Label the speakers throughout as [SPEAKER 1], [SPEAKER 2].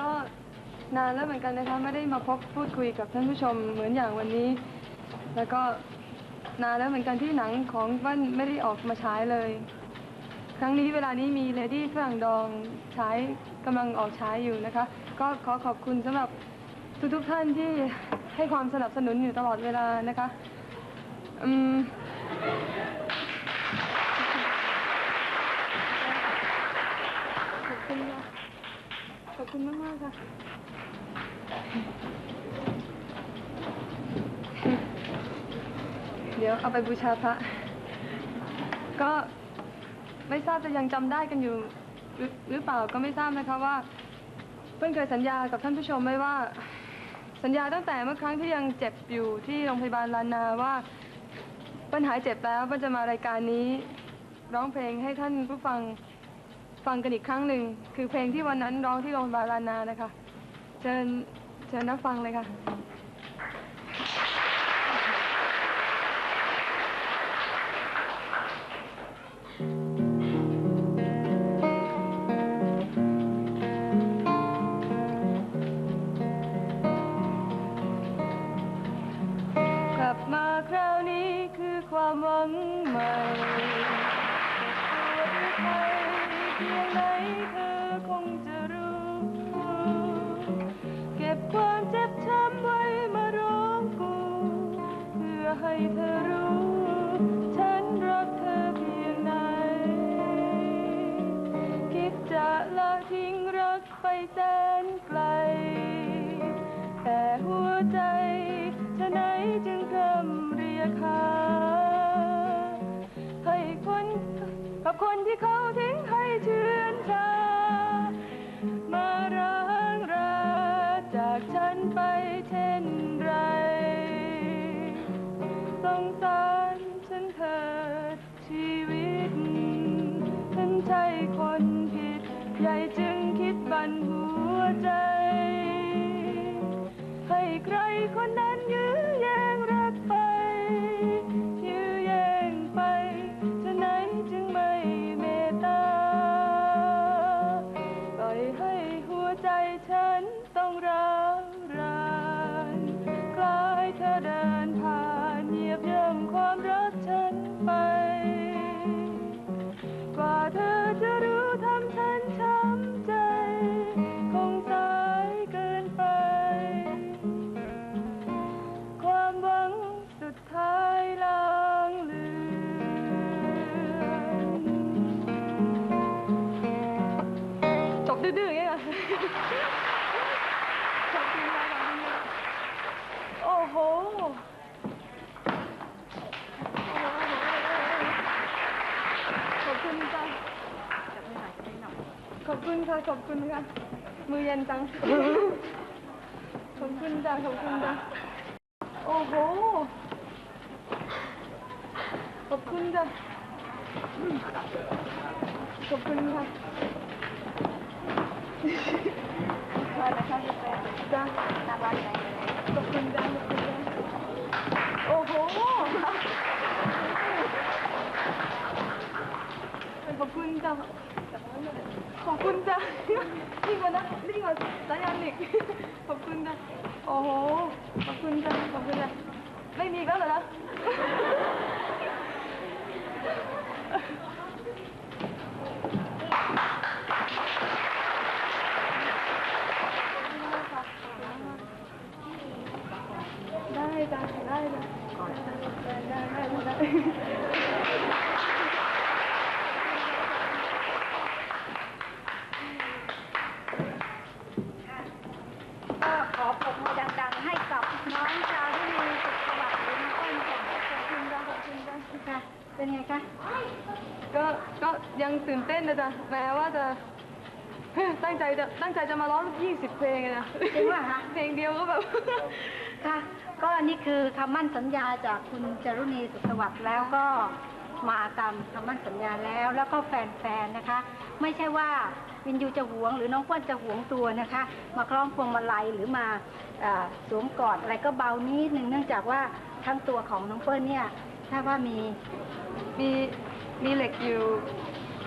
[SPEAKER 1] ก็นานแล้วเหมือนกันนะคะ ไม่ได้มาพบพูดคุยกับท่านผู้ชมเหมือนอย่างวันนี้ แล้วก็นานแล้วเหมือนกันที่หนังของเปั้นไม่ได้ออกมาฉายเลย ครั้งนี้เวลานี้มีเลดี้ฝรั่งดองฉายกำลังออกฉายอยู่นะคะ ก็ขอขอบคุณสำหรับทุกๆท่านที่ให้ความสนับสนุนอยู่ตลอดเวลานะคะ อืม ขอบคุณค่ะ ขอบคุณมากมากๆค่ะ เอาไปบูชาพระ ก็ไม่ทราบจะยังจำได้กันอยู่หรือหรือเปล่าก็ไม่ทราบนะคะว่า เพิ่อนเคยสัญญากับท่านผู้ชมไว้ว่า สัญญาตั้งแต่เมื่อครั้งที่ยังเจ็บอยู่ที่โรงพยาบาลลานาว่าเปิ้นหายเจ็บแล้วเปิ้นจะมารายการนี้ ร้องเพลงให้ท่านผู้ฟังฟังกันอีกครั้งหนึ่งคือเพลงที่วันนั้นร้องที่โรงพยาบาลลานานะคะ เชิญเชิญนับฟังเลยค่ะ ความหวังใหม่จะปวดใครเพียงไหนเธอคงจะรู้ เก็บความเจ็บช้ำไว้มาร้องกู เพื่อให้เธอรู้ ฉันรักเธอเพียงไหน คิดจะละทิ้งรักไปแสนไกล แต่หัวใจฉะไหนจึง เขาทิ้งให้เชื่อนชา มาร้างราจากฉันไปเช่นไรสงสาร ดื้อๆอย่างเงี้ยเหรอขอบคุณค่ะขอบคุณค่ะโอ้โห ขอบคุณจ้ะขอบคุณค่ะ ขอบคุณค่ะ มือเย็นจัง ขอบคุณจ้ะขอบคุณจ้ะโอ้โห ขอบคุณจ้ะขอบคุณค่ะ โอ้โหขอบคุณจ้ะขอบคุณจ้ะนี่กว่านะนี่กว่าสายันอีกขอบคุณจ้ะโอ้โห ขอบคุณจ้ะขอบคุณจ้ะไม่มีกแล้วเหรอนะ ได้จ้ะได้จ้ะได้ได้ได้ได้
[SPEAKER 2] ก็ขอปรบมือดังๆ ให้กับน้องชาวที่มีสุขสวัสดิ์หรือน้องต้นก่อน
[SPEAKER 1] ขอบคุณจ้ะขอบคุณจ้ะ
[SPEAKER 2] ค่ะ เป็นไงคะ
[SPEAKER 1] ก็ก็ยังตื่นเต้นนะจ๊ะแม้ว่าจะตั้งใจจะตั้งใจจะมาร้อง20 เพลงอะนะ
[SPEAKER 2] จริงป่ะคะ
[SPEAKER 1] เพลงเดียวก็แบบ
[SPEAKER 2] ค่ะ ก็อันนี้คือคำมั่นสัญญาจากคุณจารุณีสุขสวัสดิ์แล้วก็มาตามคำมั่นสัญญาแล้ว แล้วก็แฟนๆนะคะ ไม่ใช่ว่าวินยูจะหวง หรือน้องเปิ้ลจะหวงตัวนะคะ มาคล้องพวงมาลัยหรือมาเอ่อสวมกอดอะไรก็เบานิดนึงเนื่องจากว่าทั้งตัวของน้องเปิ้ลเนี่ย ถ้าว่ามี
[SPEAKER 1] มีมีเหล็กอยู่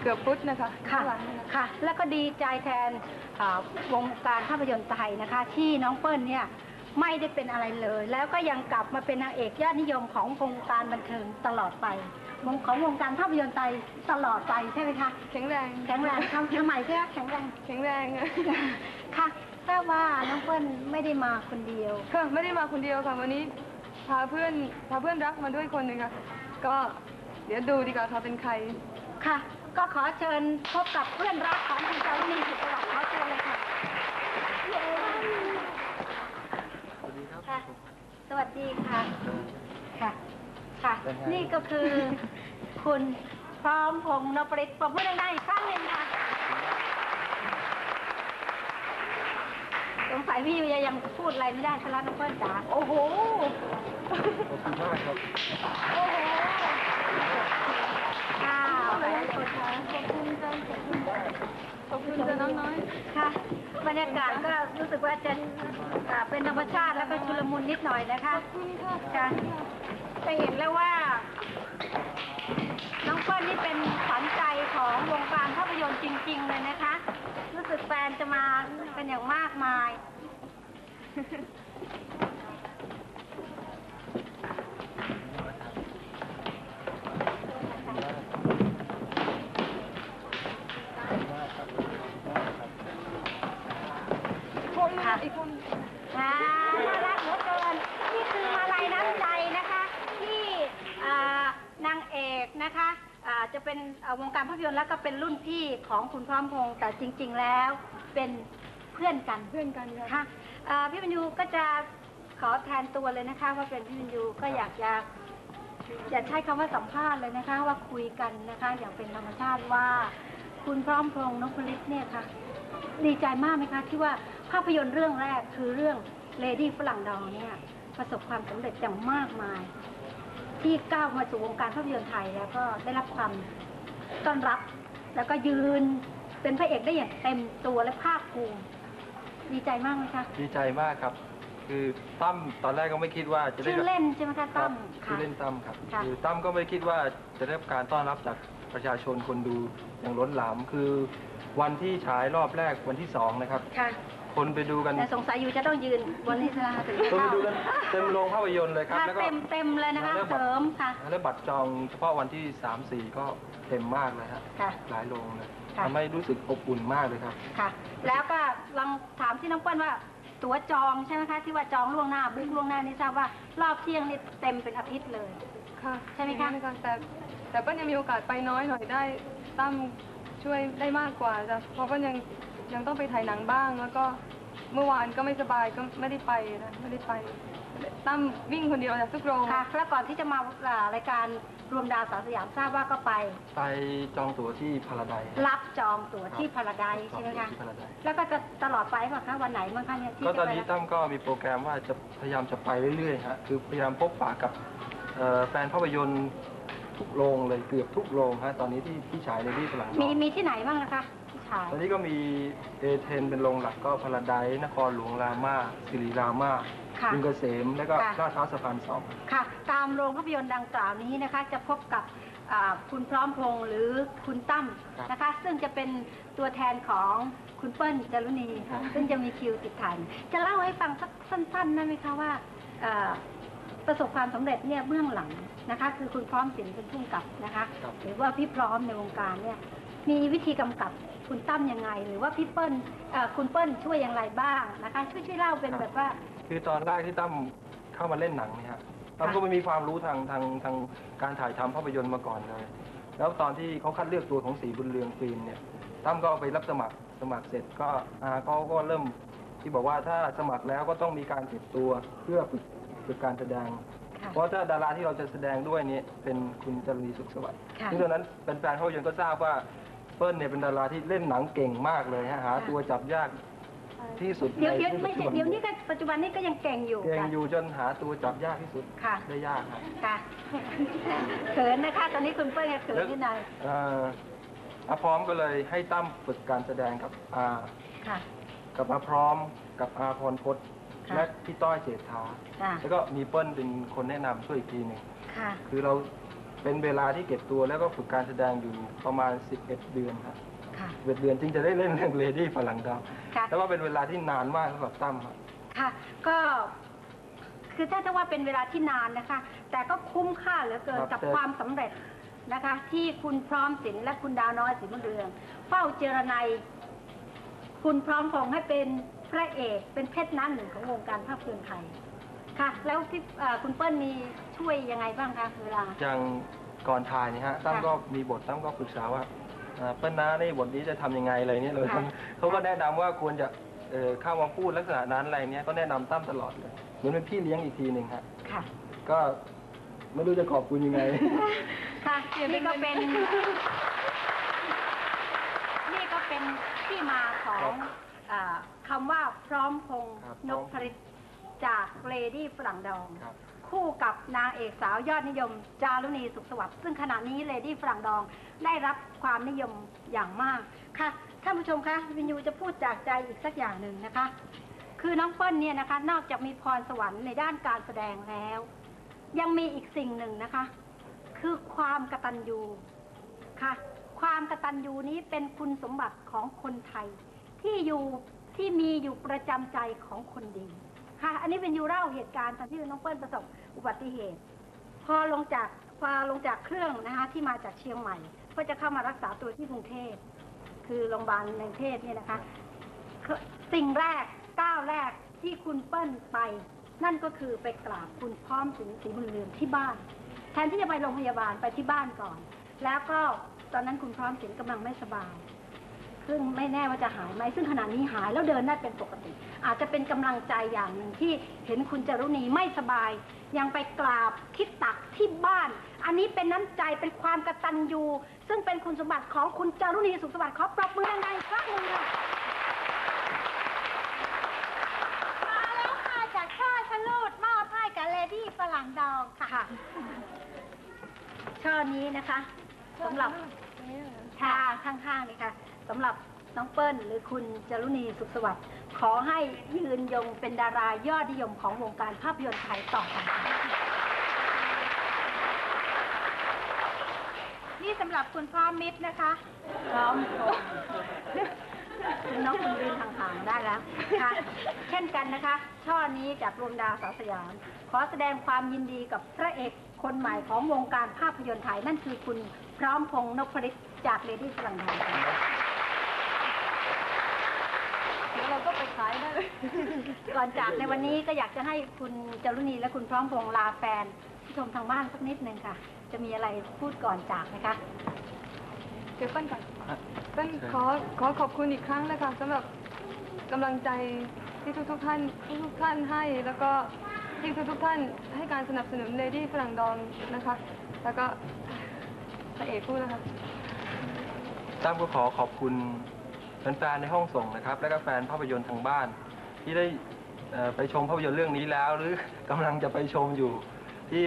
[SPEAKER 1] เกือบฟุตนะคะ
[SPEAKER 2] ค่ะ
[SPEAKER 1] ข้างหลังนะคะ
[SPEAKER 2] ค่ะ แล้วก็ดีใจแทนอ่าวงการภาพยนตร์ไทยนะคะ ที่น้องเปิ้ลเนี่ยไม่ได้เป็นอะไรเลย แล้วก็ยังกลับมาเป็นนางเอกยอดนิยมของวงการบันเทิงตลอดไปวงของวงการภาพยนตร์ไทยตลอดไปใช่ไหมคะ
[SPEAKER 1] แข็งแรง
[SPEAKER 2] แข็งแรงทำทำไมใช่ไหมแข็งแรง
[SPEAKER 1] แข็งแรง
[SPEAKER 2] ค่ะทราบว่าน้องเปิ้ลไม่ได้มาคนเดียว
[SPEAKER 1] ค่ะไม่ได้มาคนเดียวค่ะวันนี้ พาเพื่อนพาเพื่อนรักมาด้วยคนหนึ่งค่ะ ก็เดี๋ยวดูดีกว่าค่ะเป็นใคร
[SPEAKER 2] ค่ะ ก็ขอเชิญพบกับเพื่อนรักของคุณจารุณีสุขสวัสดิ์ขอเชิญเลยค่ะค่ะ สวัสดีค่ะ ค่ะ ค่ะ นี่ก็คือ คุณพร้อมพงษ์นปริตปรบมือดังๆอีกครั้งหนึ่งค่ะ สงสัยพี่ยูยังพูดอะไรไม่ได้ชลัดน้องเปิ้ลจ๋า
[SPEAKER 1] โอ้โห
[SPEAKER 3] ขอบคุณมากครับ
[SPEAKER 2] โอ้โหค่ะไปแล้ว
[SPEAKER 1] ขอบคุณจังขอบคุณจะน้องน้อย
[SPEAKER 2] ค่ะ บรรยากาศก็รู้สึกว่าจะอ่าเป็นธรรมชาติแล้วก็ชุลมุนนิดหน่อยนะคะ
[SPEAKER 1] ขอบคุณค่ะ
[SPEAKER 2] จะเห็นแล้วว่า น้องเปิ้ลนี่เป็นขวัญใจของวงการภาพยนตร์จริง ๆ เลยนะคะ สึกแฟนจะมาเป็นอย่างมากมาย วงการภาพยนตร์แล้วก็เป็นรุ่นพี่ของคุณพร้อมพงษ์แต่จริง ๆ แล้วเป็นเพื่อนกัน
[SPEAKER 1] เพื่อนกันค่ะ
[SPEAKER 2] ค่ะอ่าพี่บรรยูก็จะขอแทนตัวเลยนะคะว่าเป็นพี่บรรยูก็อยากจะอย่าใช้คำว่าสัมภาษณ์เลยนะคะ ว่าคุยกันนะคะ อย่างเป็นธรรมชาติว่า คุณพร้อมพงษ์นพลิตเนี่ยค่ะ ดีใจมากไหมคะที่ว่าภาพยนตร์เรื่องแรกคือเรื่องเลดี้ฝรั่งดองเนี่ย ประสบความสำเร็จอย่างมากมาย ที่ก้าวมาสู่วงการภาพยนตร์ไทยแล้วก็ได้รับความ ต้อนรับ แล้วก็ยืนเป็นพระเอกได้อย่างเต็มตัวและภาคภูมิดีใจมากไหมคะ
[SPEAKER 3] ดีใจมากครับ คือตั้มตอนแรกก็ไม่คิดว่าจะได้
[SPEAKER 2] ชื่อเล่นใช่ไหมคะ
[SPEAKER 3] ครั
[SPEAKER 2] ตั้
[SPEAKER 3] บ
[SPEAKER 2] ม
[SPEAKER 3] ชื่อเล่นตั้มครับ
[SPEAKER 2] ค่ะ
[SPEAKER 3] คือตั้มก็ไม่คิดว่าจะได้รับการต้อนรับจากประชาชนคนดูอย่างล้นหลามคือ วันที่ฉายรอบแรกวันที่สองนะครับ
[SPEAKER 2] ค่ะ
[SPEAKER 3] คนไปดูกัน
[SPEAKER 2] แต่สงสัยอยู่จะต้องยืนบนนี้สลาถึง
[SPEAKER 3] คนไป
[SPEAKER 2] เข้า
[SPEAKER 3] ดูกันเต็มโรงภาพยนตร์เลยครับ
[SPEAKER 2] ค่ะ
[SPEAKER 3] แล้วก็
[SPEAKER 2] เต็มเต็มเลยนะคะ
[SPEAKER 3] แล้ว
[SPEAKER 2] เสริมค่ะ
[SPEAKER 3] แล้วบัตรจองเฉพาะวันที่สามสี่ก็เต็มมากเลยฮะ
[SPEAKER 2] ค่ะ
[SPEAKER 3] หลายโรงเลย
[SPEAKER 2] ค่ะ
[SPEAKER 3] ทำให้รู้สึกอบอุ่นมากเลยครับ
[SPEAKER 2] ค่ะ แล้วก็ลองถามที่น้องเปิ้ลว่าตั๋วจองใช่ไหมคะที่ว่าจองล่วงหน้าบุ๊กล่วงหน้านี่ทราบว่ารอบเที่ยงนี่เต็มเป็นอาทิตย์เลย
[SPEAKER 1] ค่ะ
[SPEAKER 2] ใช่ไหมคะ
[SPEAKER 1] อย่างนั้นแต่แต่เป้นยังมีโอกาสไปน้อยหน่อยได้ตั้มช่วยได้มากกว่าจ้ะเพราะเป้นยัง ยังต้องไปถ่ายหนังบ้าง แล้วก็เมื่อวานก็ไม่สบายก็ไม่ได้ไปนะไม่ได้ไปตั้มวิ่งคนเดียวจากทุกโรง
[SPEAKER 2] ค่ะแล้วก่อนที่จะมาอ่ารายการรวมดาวสาวสยามทราบว่าก็ไป
[SPEAKER 3] ไปจองตั๋วที่พาราไดซ์
[SPEAKER 2] รับจองตั๋วที่พาราไดซ์ใช่ไหมคะ
[SPEAKER 3] ที่พาราไดซ์
[SPEAKER 2] แล้วก็จะตลอดไปป่ะคะวันไหนบ้างคะเนี่ยที่
[SPEAKER 3] ก็
[SPEAKER 2] จะ
[SPEAKER 3] ตอน
[SPEAKER 2] ไป
[SPEAKER 3] นี้ตั้มก็มีโปรแกรมว่าจะพยายามจะไปเรื่อยๆฮะคือพยายามพบปะกับเอ่อแฟนภาพยนตร์ทุกโรงเลยเกือบทุกโรงฮะตอนนี้ที่ที่ฉายในที่ฝรั่ง
[SPEAKER 2] มีมีที่ไหนบ้างนะคะ ที่ฉาย
[SPEAKER 3] ตอนนี้ก็มีเอเทนเป็นโรงหลักก็พาราไดซ์นครหลวงรามาสิริรามา
[SPEAKER 2] ค่ะ
[SPEAKER 3] ลุงเกษมแล้วก็
[SPEAKER 2] ค่ะ
[SPEAKER 3] ลาดพร้าวสะพานสอง
[SPEAKER 2] ค่ะ ตามโรงภาพยนตร์ดังกล่าวนี้นะคะ จะพบกับอ่าคุณพร้อมพงษ์หรือคุณตั้มนะคะ ซึ่งจะเป็นตัวแทนของคุณเปิ้ลจารุณีซึ่งจะมีคิวติดถ่ายจะเล่าให้ฟังสักสั้นๆได้ไหมคะว่าอ่าประสบความสำเร็จเนี่ยเบื้องหลังนะคะ คือคุณพร้อมสินเป็นผู้กำกับนะคะ
[SPEAKER 3] ครับ
[SPEAKER 2] หรือว่าพี่พร้อมในวงการเนี่ย มีวิธีกำกับคุณตั้มยังไง หรือว่าพี่เปิ้ลเอ่อคุณเปิ้ลช่วยอย่างไรบ้างนะคะ ช่วยช่วยเล่าเป็นแบบว่า
[SPEAKER 3] คือตอนแรกที่ตั้มเข้ามาเล่นหนังเนี่ยฮะตั้มก็ไม่มีความรู้ทางทางทางการถ่ายทำภาพยนตร์มาก่อนเลย แล้วตอนที่เขาคัดเลือกตัวของสีบุญเรืองฟิล์มเนี่ยตั้มก็ไปรับสมัครสมัครเสร็จก็อาเขาก็เริ่มที่บอกว่าถ้าสมัครแล้วก็ต้องมีการเก็บตัวเพื่อฝึกฝึกการแสดง
[SPEAKER 2] ค่ะ
[SPEAKER 3] เพราะถ้าดาราที่เราจะแสดงด้วยเนี่ยเป็นคุณจารีสุขสวัสดิ์
[SPEAKER 2] ค่ะ
[SPEAKER 3] ซึ่งตอนนั้นเป็นแฟนๆภาพยนตร์ก็ทราบว่า เปิ้ลเนี่ยเป็นดาราที่เล่นหนังเก่งมากเลยฮะหาตัวจับยากที่สุด
[SPEAKER 2] เดี๋ยว
[SPEAKER 3] ใน
[SPEAKER 2] เดี๋ยว
[SPEAKER 3] ที่
[SPEAKER 2] ไม่ใช่
[SPEAKER 3] ปัจจุบั
[SPEAKER 2] เดี๋ยวนี้ก็ปัจจุบันนี้ก็ยังเก่งอยู่
[SPEAKER 3] เก่ง
[SPEAKER 2] ค่ะ
[SPEAKER 3] อยู่จนหาตัวจับยากที่สุด
[SPEAKER 2] ค่ะ
[SPEAKER 3] ได้ยากครับ
[SPEAKER 2] ค่ะเขินนะคะ ตอนนี้คุณเปิ้ลก็เขินที่ไหนอย
[SPEAKER 3] เอ่ออาพร้อมก็เลยให้ตั้มฝึกการแสดงกับอา
[SPEAKER 2] ค่ะ
[SPEAKER 3] กับอาพร้อมกับอาพรพจน์
[SPEAKER 2] ค่ะ
[SPEAKER 3] และพี่ต้อยเจษฐา
[SPEAKER 2] ค่ะ
[SPEAKER 3] แล้วก็มีเปิ้ลเป็นคนแนะนำช่วยอีกทีหนึ่ง
[SPEAKER 2] ค่ะ
[SPEAKER 3] คือเรา เป็นเวลาที่เก็บตัวแล้วก็ฝึกการแสดงอยู่ประมาณ 11 เดือนครับ
[SPEAKER 2] ค่ะ
[SPEAKER 3] 11เดือนจึงจะได้เล่นเรื่องเลดี้ฝรั่งดาว
[SPEAKER 2] ค่ะ
[SPEAKER 3] แต่ว่าเป็นเวลาที่นานมากสำหรับตั้มครับ
[SPEAKER 2] ค่ะ ก็ คือถ้าจะว่าเป็นเวลาที่นานนะคะ แต่ก็คุ้มค่าเหลือเกิน
[SPEAKER 3] ครับ
[SPEAKER 2] กับ
[SPEAKER 3] แต่
[SPEAKER 2] ความสำเร็จนะคะ ที่คุณพร้อมศิลป์และคุณดาวน้อยศรีบุญเรืองเฝ้าเจรนัย คุณพร้อมพงษ์ให้เป็นพระเอก เป็นเพชรน้ำหนึ่งของวงการภาพยนตร์ไทย ค่ะ แล้วที่เอ่อคุณเปิ้ลมีช่วยยังไงบ้างคะเวลา
[SPEAKER 3] อย่างก่อนถ่ายเนี่ยฮะตั้ม
[SPEAKER 2] ค่ะ
[SPEAKER 3] ก็มีบทตั้มก็ปรึกษาว่าอ่าเปิ้ลนะนี่บทนี้จะทำยังไงอะไรเนี่ยเลย
[SPEAKER 2] ค่ะ
[SPEAKER 3] เขาก็แนะนำว่าควรจะเอ่อเข้ามาพูดลักษณะนั้นอะไรเนี้ยก็แนะนำตั้มตลอดเลยเหมือนเป็นพี่เลี้ยงอีกทีหนึ่งฮะ
[SPEAKER 2] ค่ะ
[SPEAKER 3] ก็ไม่รู้จะขอบคุณยังไง
[SPEAKER 2] ค่ะนี่ก็เป็น นี่ก็เป็นที่มาของ
[SPEAKER 3] ครับ
[SPEAKER 2] อาคำว่าพร้อมพงษ์
[SPEAKER 3] ครับ
[SPEAKER 2] นกพริต จากเลดี้ฝรั่งดอง
[SPEAKER 3] ครับ
[SPEAKER 2] คู่กับนางเอกสาวยอดนิยม จารุณีสุขสวัสดิ์ซึ่งขณะนี้เลดี้ฝรั่งดองได้รับความนิยมอย่างมากค่ะท่านผู้ชมคะวินยูจะพูดจากใจอีกสักอย่างหนึ่งนะคะ คือน้องเปิ้ลเนี่ยนะคะนอกจากมีพรสวรรค์ในด้านการแสดงแล้ว ยังมีอีกสิ่งหนึ่งนะคะ คือความกตัญญูค่ะ ความกตัญญูนี้เป็นคุณสมบัติของคนไทย ที่อยู่ที่มีอยู่ประจำใจของคนดี ค่ะ อันนี้เป็นยูเล่าเหตุการณ์ตอนที่น้องเปิ้ลประสบอุบัติเหตุ พอลงจากพอลงจากเครื่องนะคะที่มาจากเชียงใหม่เพื่อจะเข้ามารักษาตัวที่กรุงเทพคือโรงพยาบาลในกรุงเทพเนี่ยนะคะ สิ่งแรกก้าวแรกที่คุณเปิ้ลไป นั่นก็คือไปกราบคุณพร้อมสินศรีบุญเรืองที่บ้าน แทนที่จะไปโรงพยาบาลไปที่บ้านก่อน แล้วก็ตอนนั้นคุณพร้อมสินกำลังไม่สบาย ซึ่งไม่แน่ว่าจะหายไหมซึ่งขณะนี้หายแล้วเดินได้เป็นปกติ อาจจะเป็นกำลังใจอย่างหนึ่งที่เห็นคุณจารุณีไม่สบาย ยังไปกราบคิดตักที่บ้าน อันนี้เป็นน้ำใจเป็นความกตัญญูซึ่งเป็นคุณสมบัติของคุณจารุณีสุขสวัสดิ์ขอปรบมือดังๆอีกครั้งหนึ่งค่ะ
[SPEAKER 4] มาแล้วค่ะจากช่อชะลูดมอบให้กับเลดี้ฝรั่งดองค่ะ
[SPEAKER 2] ค่ะช่อนี้นะคะสำหรับชาข้างๆนี่ค่ะ สำหรับน้องเปิ้ลหรือคุณจารุณีสุขสวัสดิ์ขอให้ยืนยงเป็นดารายอดนิยมของวงการภาพยนตร์ไทยต่อไปค่ะ
[SPEAKER 4] นี่สำหรับคุณพ่อมิตรนะคะ
[SPEAKER 2] พร้อมชมคุณน้องคุณยืนห่างๆได้แล้วค่ะเช่นกันนะคะ ช่อนี้จากรวมดาวสาวสยาม ขอแสดงความยินดีกับพระเอกคนใหม่ของวงการภาพยนตร์ไทย นั่นคือคุณพร้อมพงษ์นพฤทธิ์จากเลดี้ฝรั่งทองค่ะ
[SPEAKER 1] เดี๋ยวเราก็ไป ขายได้เลย
[SPEAKER 2] ก่อนจากในวันนี้ก็อยากจะให้คุณจารุณีและคุณพร้อมพงษ์ลาแฟนผู้ชมทางบ้านสักนิดนึงค่ะ จะมีอะไรพูดก่อนจากไหมคะ
[SPEAKER 1] เดี๋ยวเปิ้ลก่อนเปิ้ลขอขอขอบคุณอีกครั้งนะคะสำหรับกำลังใจที่ทุกทุกๆท่านทุกๆท่านให้แล้วก็ที่ทุกทุกๆท่านให้การสนับสนุนเลดี้ฝรั่งดองนะคะ แล้วก็พระเอกพูดนะคะ
[SPEAKER 3] ตั้มก็ขอขอบคุณ แฟนๆในห้องส่งนะครับ และก็แฟนภาพยนตร์ทางบ้าน ที่ได้เอ่อไปชมภาพยนตร์เรื่องนี้แล้ว หรือกำลังจะไปชมอยู่ที่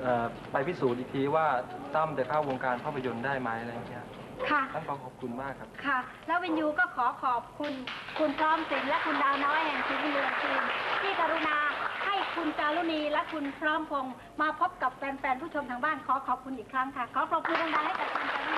[SPEAKER 3] เอ่อไปพิสูจน์อีกทีว่าตั้มจะเข้าวงการภาพยนตร์ได้ไหมอะไรอย่างเงี้ย
[SPEAKER 2] ค่ะ
[SPEAKER 3] ตั้มขอขอบคุณมากครับ
[SPEAKER 2] ค่ะ แล้ววินยูก็ขอขอบคุณ คุณพร้อมสินและคุณดาวน้อยแห่งทีวีเรืองทีมที่กรุณาให้คุณจารุณีและคุณพร้อมพงษ์มาพบกับแฟนๆผู้ชมทางบ้านขอขอบคุณอีกครั้งค่ะ ขอปรบมือดังๆให้กับคุณ